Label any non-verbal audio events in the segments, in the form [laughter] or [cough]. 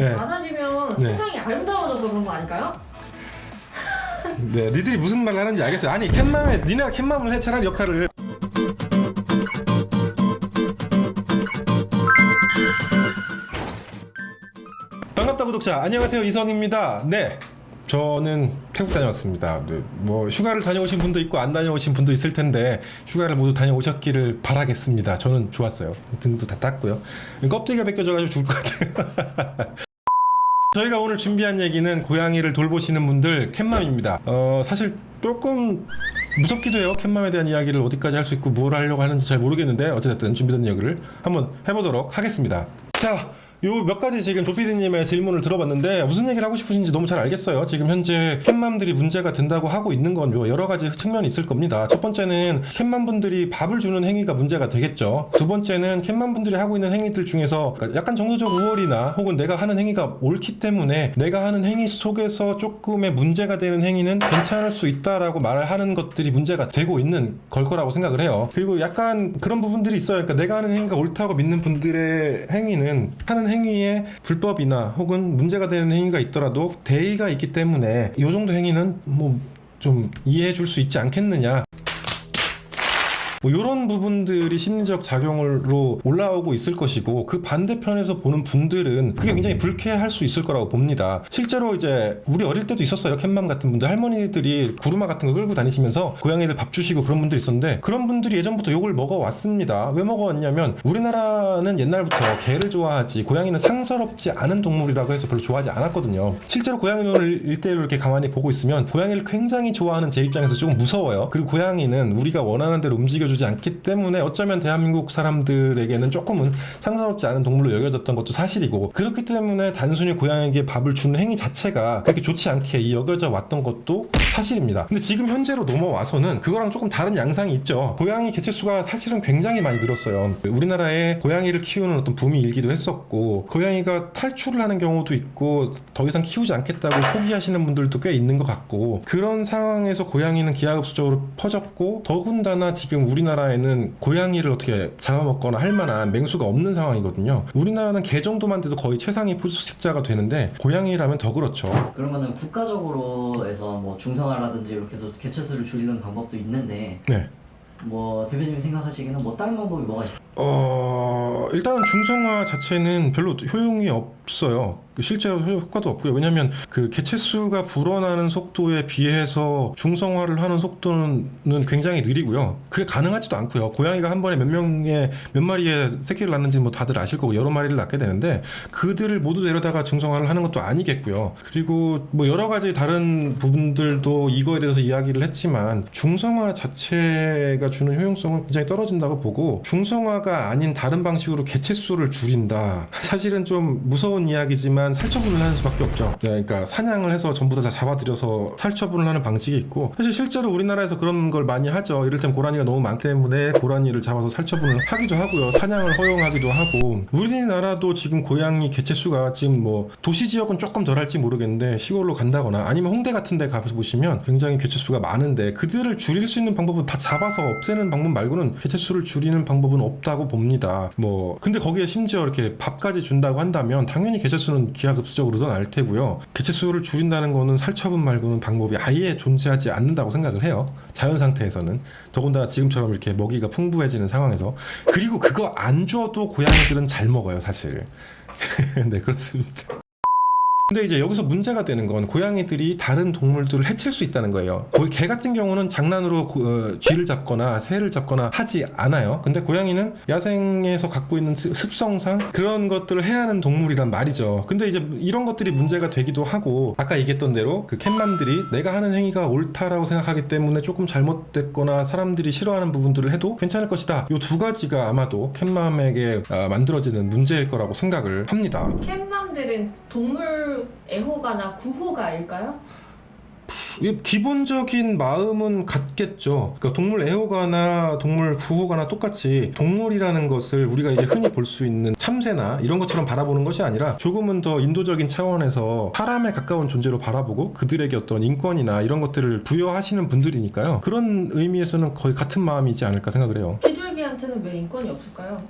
네. 많아지면 네. 세상이 아름다워져서 그런 거 아닐까요? [laughs] 네, 니들이 무슨 말을 하는지 알겠어요. 아니 캣맘에 니네가 캣맘을 해 차라리 역할을. 반갑다 구독자 안녕하세요 이성입니다. 네. 저는 태국 다녀왔습니다. 네, 뭐 휴가를 다녀오신 분도 있고 안 다녀오신 분도 있을 텐데 휴가를 모두 다녀오셨기를 바라겠습니다. 저는 좋았어요. 등도 다 땄고요. 껍데기가 벗겨져가지고 죽을 것 같아요. [laughs] 저희가 오늘 준비한 얘기는 고양이를 돌보시는 분들 캣맘입니다. 어, 사실 조금 무섭기도 해요. 캣맘에 대한 이야기를 어디까지 할 수 있고 뭘 하려고 하는지 잘 모르겠는데 어쨌든 준비된 이야기를 한번 해보도록 하겠습니다. 자. 요 몇 가지 지금 조피디님의 질문을 들어봤는데 무슨 얘기를 하고 싶으신지 너무 잘 알겠어요. 지금 현재 캣맘들이 문제가 된다고 하고 있는 건뭐 여러 가지 측면이 있을 겁니다. 첫 번째는 캣맘 분들이 밥을 주는 행위가 문제가 되겠죠. 두 번째는 캣맘 분들이 하고 있는 행위들 중에서 약간 정서적 우월이나 혹은 내가 하는 행위가 옳기 때문에 내가 하는 행위 속에서 조금의 문제가 되는 행위는 괜찮을 수 있다라고 말을 하는 것들이 문제가 되고 있는 걸 거라고 생각을 해요. 그리고 약간 그런 부분들이 있어요. 그러니까 내가 하는 행위가 옳다고 믿는 분들의 행위는 하는 행위에 불법이나 혹은 문제가 되는 행위가 있더라도 대의가 있기 때문에 이 정도 행위는 뭐 좀 이해해 줄 수 있지 않겠느냐. 뭐 이런 부분들이 심리적 작용으로 올라오고 있을 것이고 그 반대편에서 보는 분들은 그게 굉장히 불쾌할 수 있을 거라고 봅니다. 실제로 이제 우리 어릴 때도 있었어요. 캣맘 같은 분들 할머니들이 구루마 같은 거 끌고 다니시면서 고양이들 밥 주시고 그런 분들이 있었는데 그런 분들이 예전부터 욕을 먹어왔습니다. 왜 먹어왔냐면 우리나라는 옛날부터 개를 좋아하지 고양이는 상서롭지 않은 동물이라고 해서 별로 좋아하지 않았거든요. 실제로 고양이를 일대일로 이렇게 가만히 보고 있으면 고양이를 굉장히 좋아하는 제 입장에서 조금 무서워요. 그리고 고양이는 우리가 원하는 대로 움직여 주지 않기 때문에 어쩌면 대한민국 사람들에게는 조금은 상서롭지 않은 동물로 여겨졌던 것도 사실이고 그렇기 때문에 단순히 고양이에게 밥을 주는 행위 자체가 그렇게 좋지 않게 여겨져 왔던 것도 사실입니다. 근데 지금 현재로 넘어와서는 그거랑 조금 다른 양상이 있죠. 고양이 개체수가 사실은 굉장히 많이 늘었어요. 우리나라에 고양이를 키우는 어떤 붐이 일기도 했었고 고양이가 탈출을 하는 경우도 있고 더 이상 키우지 않겠다고 포기하시는 분들도 꽤 있는 것 같고 그런 상황에서 고양이는 기하급수적으로 퍼졌고 더군다나 지금 우리 나라에는 고양이를 어떻게 잡아먹거나 할 만한 맹수가 없는 상황이거든요. 우리나라는 개 정도만 돼도 거의 최상위 포식자가 되는데 고양이라면 더 그렇죠. 그러면은 국가적으로 해서 뭐 중성화라든지 이렇게 해서 개체수를 줄이는 방법도 있는데 네. 뭐 대표님이 생각하시기에는 뭐 다른 방법이 뭐가 있어요? 어 일단은 중성화 자체는 별로 효용이 없어요. 그 실제로 효- 효과도 없고요. 왜냐하면 그 개체 수가 불어나는 속도에 비해서 중성화를 하는 속도는 굉장히 느리고요. 그게 가능하지도 않고요. 고양이가 한 번에 몇 명의 몇 마리의 새끼를 낳는지 뭐 다들 아실 거고 여러 마리를 낳게 되는데 그들을 모두 데려다가 중성화를 하는 것도 아니겠고요. 그리고 뭐 여러 가지 다른 부분들도 이거에 대해서 이야기를 했지만 중성화 자체가 주는 효용성은 굉장히 떨어진다고 보고 중성화가 아닌 다른 방식으로 개체 수를 줄인다. 사실은 좀 무서운 이야기지만 살처분을 하는 수밖에 없죠. 네, 그러니까 사냥을 해서 전부 다 잡아들여서 살처분을 하는 방식이 있고 사실 실제로 우리나라에서 그런 걸 많이 하죠. 이를테면 고라니가 너무 많기 때문에 고라니를 잡아서 살처분을 하기도 하고요. 사냥을 허용하기도 하고 우리나라도 지금 고양이 개체 수가 지금 뭐 도시 지역은 조금 덜할지 모르겠는데 시골로 간다거나 아니면 홍대 같은 데 가서 보시면 굉장히 개체 수가 많은데 그들을 줄일 수 있는 방법은 다 잡아서 없애는 방법 말고는 개체 수를 줄이는 방법은 없다고 봅니다. 뭐 근데 거기에 심지어 이렇게 밥까지 준다고 한다면 당연히 개체수는 기하급수적으로 늘어날 테고요. 개체수를 줄인다는 거는 살처분 말고는 방법이 아예 존재하지 않는다고 생각을 해요. 자연 상태에서는 더군다나 지금처럼 이렇게 먹이가 풍부해지는 상황에서 그리고 그거 안 줘도 고양이들은 잘 먹어요 사실. [laughs] 네 그렇습니다. 근데 이제 여기서 문제가 되는 건 고양이들이 다른 동물들을 해칠 수 있다는 거예요. 거기 개 같은 경우는 장난으로 고- 어, 쥐를 잡거나 새를 잡거나 하지 않아요. 근데 고양이는 야생에서 갖고 있는 습- 습성상 그런 것들을 해야 하는 동물이란 말이죠. 근데 이제 이런 것들이 문제가 되기도 하고 아까 얘기했던 대로 그 캣맘들이 내가 하는 행위가 옳다라고 생각하기 때문에 조금 잘못됐거나 사람들이 싫어하는 부분들을 해도 괜찮을 것이다. 이 두 가지가 아마도 캣맘에게 아, 만들어지는 문제일 거라고 생각을 합니다. 캣맘 들은 동물 애호가나 구호가일까요? 이 기본적인 마음은 같겠죠. 그러니까 동물 애호가나 동물 구호가나 똑같이 동물이라는 것을 우리가 이제 흔히 볼 수 있는 참새나 이런 것처럼 바라보는 것이 아니라 조금은 더 인도적인 차원에서 사람에 가까운 존재로 바라보고 그들에게 어떤 인권이나 이런 것들을 부여하시는 분들이니까요. 그런 의미에서는 거의 같은 마음이지 않을까 생각을 해요. 비둘기한테는 왜 인권이 없을까요?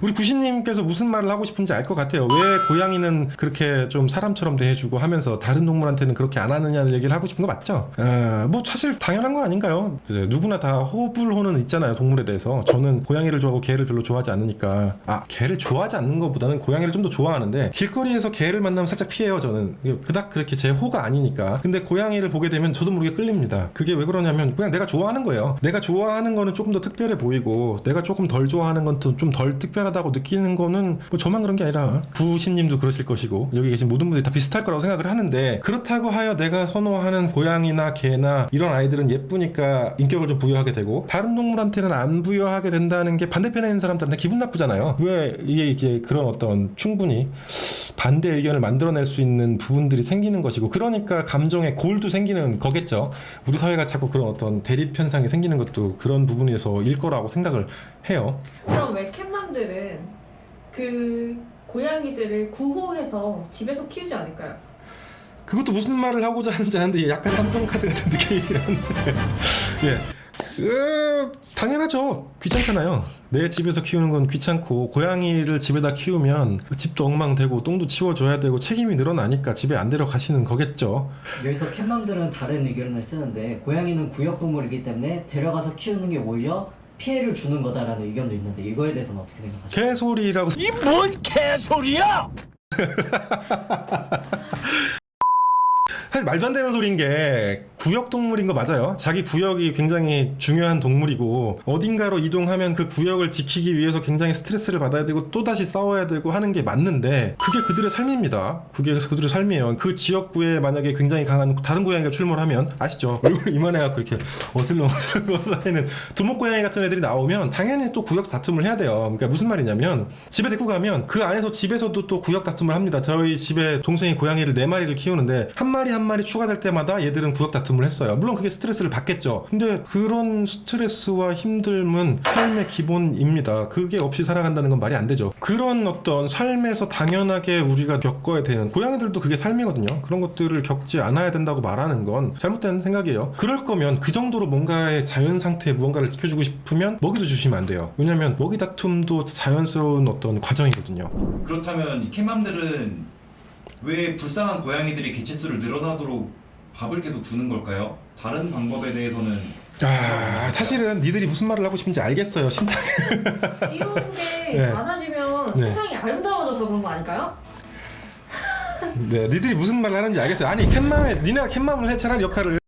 우리 구신님께서 무슨 말을 하고 싶은지 알 것 같아요. 왜 고양이는 그렇게 좀 사람처럼 대해주고 하면서 다른 동물한테는 그렇게 안 하느냐는 얘기를 하고 싶은 거 맞죠? 아, 뭐 사실 당연한 거 아닌가요? 이제 누구나 다 호불호는 있잖아요. 동물에 대해서. 저는 고양이를 좋아하고 개를 별로 좋아하지 않으니까. 아, 개를 좋아하지 않는 것보다는 고양이를 좀 더 좋아하는데 길거리에서 개를 만나면 살짝 피해요. 저는 그닥 그렇게 제 호가 아니니까. 근데 고양이를 보게 되면 저도 모르게 끌립니다. 그게 왜 그러냐면 그냥 내가 좋아하는 거예요. 내가 좋아하는 거는 조금 더 특별해 보이고 내가 조금 덜 좋아하는 건 좀 덜 특별 하다고 느끼는 거는 뭐 저만 그런 게 아니라 부신님도 그러실 것이고 여기 계신 모든 분들이 다 비슷할 거라고 생각을 하는데 그렇다고 하여 내가 선호하는 고양이나 개나 이런 아이들은 예쁘니까 인격을 좀 부여하게 되고 다른 동물한테는 안 부여하게 된다는 게 반대편에 있는 사람들한테 기분 나쁘잖아요. 왜 이게 이게 그런 어떤 충분히 반대 의견을 만들어낼 수 있는 부분들이 생기는 것이고 그러니까 감정의 골도 생기는 거겠죠. 우리 사회가 자꾸 그런 어떤 대립 현상이 생기는 것도 그런 부분에서일 거라고 생각을 해요. 그럼 왜 캣맘들 은 그 고양이들을 구호해서 집에서 키우지 않을까요? 그것도 무슨 말을 하고자 하는지 아는데 약간 깜짝 카드 같은 느낌이라는데 예. 그 당연하죠 귀찮잖아요 내 집에서 키우는 건 귀찮고 고양이를 집에다 키우면 그 집도 엉망되고 똥도 치워줘야 되고 책임이 늘어나니까 집에 안 데려가시는 거겠죠 여기서 캣맘들은 다른 의견을 쓰는데 고양이는 구역동물이기 때문에 데려가서 키우는 게 오히려 피해를 주는 거다라는 의견도 있는데 이거에 대해서는 어떻게 생각하세요? 개소리라고 이 뭔 개소리야! [laughs] 사실 말도 안 되는 소리인 게 구역 동물인 거 맞아요. 자기 구역이 굉장히 중요한 동물이고 어딘가로 이동하면 그 구역을 지키기 위해서 굉장히 스트레스를 받아야 되고 또 다시 싸워야 되고 하는 게 맞는데 그게 그들의 삶입니다. 그게 그들의 삶이에요. 그 지역구에 만약에 굉장히 강한 다른 고양이가 출몰하면 아시죠? [laughs] 얼굴 이만해갖고 이렇게 어슬렁어슬렁 다니는 두목 고양이 같은 애들이 나오면 당연히 또 구역 다툼을 해야 돼요. 그러니까 무슨 말이냐면 집에 데리고 가면 그 안에서 집에서도 또 구역 다툼을 합니다. 저희 집에 동생이 고양이를 네 마리를 키우는데 한 마리 한 마리 추가될 때마다 얘들은 구역 다툼 을 했어요. 물론 그게 스트레스를 받겠죠. 근데 그런 스트레스와 힘듦은 삶의 기본입니다. 그게 없이 살아간다는 건 말이 안 되죠. 그런 어떤 삶에서 당연하게 우리가 겪어야 되는 고양이들도 그게 삶이거든요. 그런 것들을 겪지 않아야 된다고 말하는 건 잘못된 생각이에요. 그럴 거면 그 정도로 뭔가의 자연 상태에 무언가를 지켜주고 싶으면 먹이도 주시면 안 돼요. 왜냐면 먹이 다툼도 자연스러운 어떤 과정이거든요. 그렇다면 이 캣맘들은 왜 불쌍한 고양이들이 개체수를 늘어나도록 밥을 계속 주는 걸까요? 다른 방법에 대해서는 아, 사실은 니들이 무슨 말을 하고 싶은지 알겠어요. 심당 키우는 게 네. 많아지면 네. 세상이 아름다워져서 그런 거 아닐까요? 네, 니들이 무슨 말을 하는지 알겠어요. 아니, 캣맘에, 니네가 캣맘을 해, 차라리 역할을.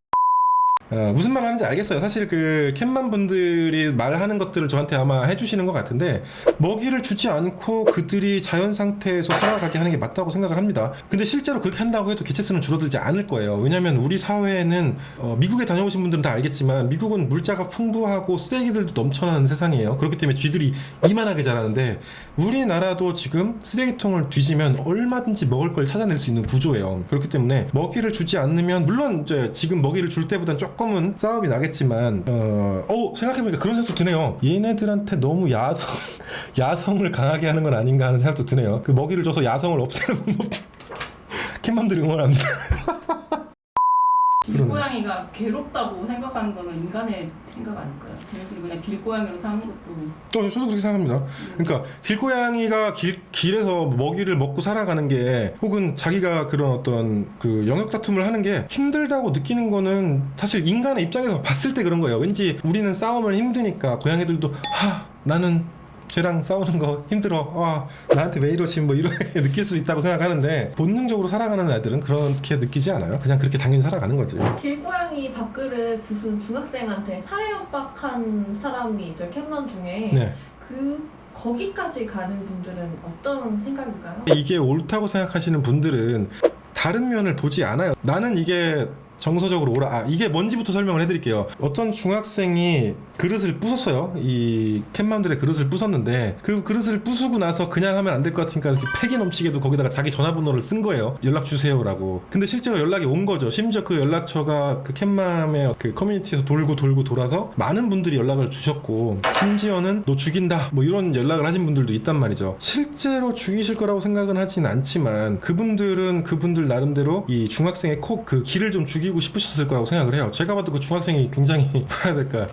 어, 무슨 말 하는지 알겠어요. 사실 그 캣맘 분들이 말하는 것들을 저한테 아마 해주시는 것 같은데 먹이를 주지 않고 그들이 자연 상태에서 살아가게 하는 게 맞다고 생각을 합니다. 근데 실제로 그렇게 한다고 해도 개체 수는 줄어들지 않을 거예요. 왜냐하면 우리 사회에는 어, 미국에 다녀오신 분들은 다 알겠지만 미국은 물자가 풍부하고 쓰레기들도 넘쳐나는 세상이에요. 그렇기 때문에 쥐들이 이만하게 자라는데 우리나라도 지금 쓰레기통을 뒤지면 얼마든지 먹을 걸 찾아낼 수 있는 구조예요. 그렇기 때문에 먹이를 주지 않으면 물론 이제 지금 먹이를 줄 때보단 조금 은 싸움이 나겠지만 어, 어 생각해보니까 그런 생각도 드네요. 얘네들한테 너무 야성 [laughs] 야성을 강하게 하는 건 아닌가 하는 생각도 드네요. 그 먹이를 줘서 야성을 없애는 방법도 [laughs] 캣맘들이 응원합니다. [laughs] 길고양이가 괴롭다고 생각하는 거는 인간의 생각 아닐까요? 걔네들이 그냥 길고양이로 사는 것도 어, 저도 그렇게 생각합니다. 그러니까 길고양이가 길, 길에서 먹이를 먹고 살아가는 게 혹은 자기가 그런 어떤 그 영역 다툼을 하는 게 힘들다고 느끼는 거는 사실 인간의 입장에서 봤을 때 그런 거예요. 왠지 우리는 싸움을 힘드니까 고양이들도 하 나는 쟤랑 싸우는 거 힘들어. 아 나한테 왜 이러지 뭐 이렇게 느낄 수 있다고 생각하는데 본능적으로 살아가는 애들은 그렇게 느끼지 않아요. 그냥 그렇게 당연히 살아가는 거지. 길고양이 밥그릇 무슨 중학생한테 살해 협박한 사람이 있죠 캣맘 중에 네. 그 거기까지 가는 분들은 어떤 생각일까요? 이게 옳다고 생각하시는 분들은 다른 면을 보지 않아요. 나는 이게 정서적으로 옳아. 아, 이게 뭔지부터 설명을 해드릴게요. 어떤 중학생이 그릇을 부쉈어요. 이 캣맘들의 그릇을 부쉈는데 그 그릇을 부수고 나서 그냥 하면 안 될 것 같으니까 이렇게 패기 넘치게도 거기다가 자기 전화번호를 쓴 거예요. 연락 주세요라고. 근데 실제로 연락이 온 거죠. 심지어 그 연락처가 그 캣맘의 그 커뮤니티에서 돌고 돌고 돌아서 많은 분들이 연락을 주셨고 심지어는 너 죽인다 뭐 이런 연락을 하신 분들도 있단 말이죠. 실제로 죽이실 거라고 생각은 하진 않지만 그분들은 그분들 나름대로 이 중학생의 코그 길을 좀 죽이고 싶으셨을 거라고 생각을 해요. 제가 봐도 그 중학생이 굉장히 [laughs] 뭐라 해야 될까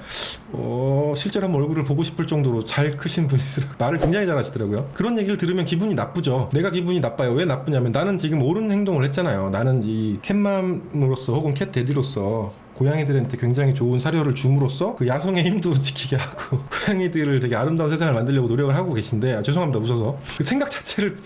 어, 실제로 한번 얼굴을 보고 싶을 정도로 잘 크신 분이시라 [laughs] 말을 굉장히 잘하시더라고요. 그런 얘기를 들으면 기분이 나쁘죠. 내가 기분이 나빠요. 왜 나쁘냐면 나는 지금 옳은 행동을 했잖아요. 나는 이 캣맘으로서 혹은 캣데디로서 고양이들한테 굉장히 좋은 사료를 줌으로써 그 야성의 힘도 [laughs] 지키게 하고 [laughs] 고양이들을 되게 아름다운 세상을 만들려고 노력을 하고 계신데 아, 죄송합니다 웃어서 그 생각 자체를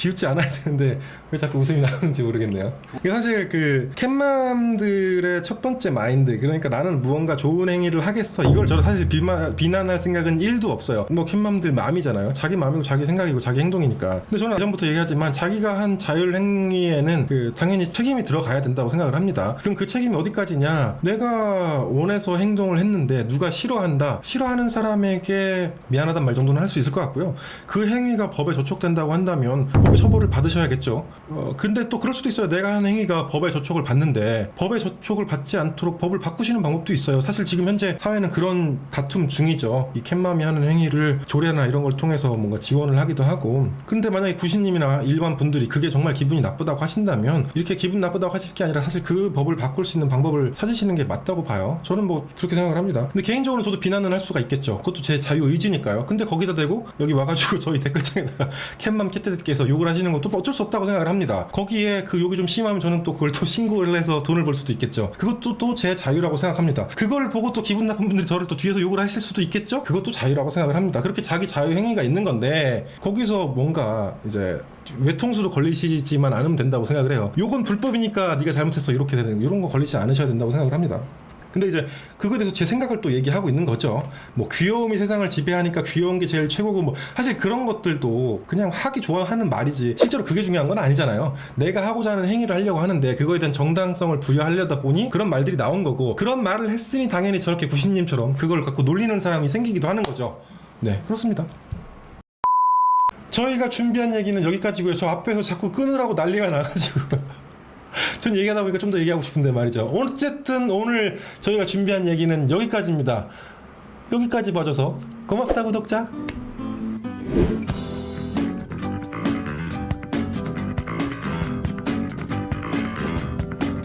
비웃지 않아야 되는데 왜 자꾸 웃음이 나오는지 모르겠네요. 이게 사실 그 캣맘들의 첫 번째 마인드 그러니까 나는 무언가 좋은 행위를 하겠어 이걸 저는 사실 비만, 비난할 생각은 1도 없어요. 뭐 캣맘들 마음이잖아요. 자기 마음이고 자기 생각이고 자기 행동이니까. 근데 저는 예전부터 얘기하지만 자기가 한 자율 행위에는 그 당연히 책임이 들어가야 된다고 생각을 합니다. 그럼 그 책임이 어디까지냐? 내가 원해서 행동을 했는데 누가 싫어한다. 싫어하는 사람에게 미안하단 말 정도는 할 수 있을 것 같고요. 그 행위가 법에 저촉된다고 한다면 처벌을 받으셔야겠죠. 어, 근데 또 그럴 수도 있어요. 내가 한 행위가 법의 저촉을 받는데 법의 저촉을 받지 않도록 법을 바꾸시는 방법도 있어요. 사실 지금 현재 사회는 그런 다툼 중이죠. 이 캣맘이 하는 행위를 조례나 이런 걸 통해서 뭔가 지원을 하기도 하고. 근데 만약에 구신님이나 일반 분들이 그게 정말 기분이 나쁘다고 하신다면 이렇게 기분 나쁘다고 하실 게 아니라 사실 그 법을 바꿀 수 있는 방법을 찾으시는 게 맞다고 봐요. 저는 뭐 그렇게 생각을 합니다. 근데 개인적으로 저도 비난은 할 수가 있겠죠. 그것도 제 자유 의지니까요. 근데 거기다 대고 여기 와가지고 저희 댓글창에다가 [laughs] 캣맘 캣데드께서 욕을 하시는 것도 뭐 어쩔 수 없다고 생각을 합니다. 거기에 그 욕이 좀 심하면 저는 또 그걸 또 [laughs] 신고를 해서 돈을 벌 수도 있겠죠. 그것도 또 제 자유라고 생각합니다. 그걸 보고 또 기분 나쁜 분들이 저를 또 뒤에서 욕을 하실 수도 있겠죠. 그것도 자유라고 생각을 합니다. 그렇게 자기 자유 행위가 있는 건데 거기서 뭔가 이제 외통수도 걸리시지만 않으면 된다고 생각을 해요. 욕은 불법이니까 네가 잘못했어 이렇게 되는 거, 이런 거 걸리지 않으셔야 된다고 생각을 합니다. 근데 이제 그거에 대해서 제 생각을 또 얘기하고 있는 거죠. 뭐 귀여움이 세상을 지배하니까 귀여운 게 제일 최고고 뭐 사실 그런 것들도 그냥 하기 좋아하는 말이지 실제로 그게 중요한 건 아니잖아요. 내가 하고자 하는 행위를 하려고 하는데 그거에 대한 정당성을 부여하려다 보니 그런 말들이 나온 거고 그런 말을 했으니 당연히 저렇게 구신님처럼 그걸 갖고 놀리는 사람이 생기기도 하는 거죠. 네 그렇습니다. 저희가 준비한 얘기는 여기까지고요. 저 앞에서 자꾸 끊으라고 난리가 나가지고. 전 얘기하다 보니까 좀 더 얘기하고 싶은데 말이죠. 어쨌든 오늘 저희가 준비한 얘기는 여기까지입니다. 여기까지 봐줘서 고맙다 구독자.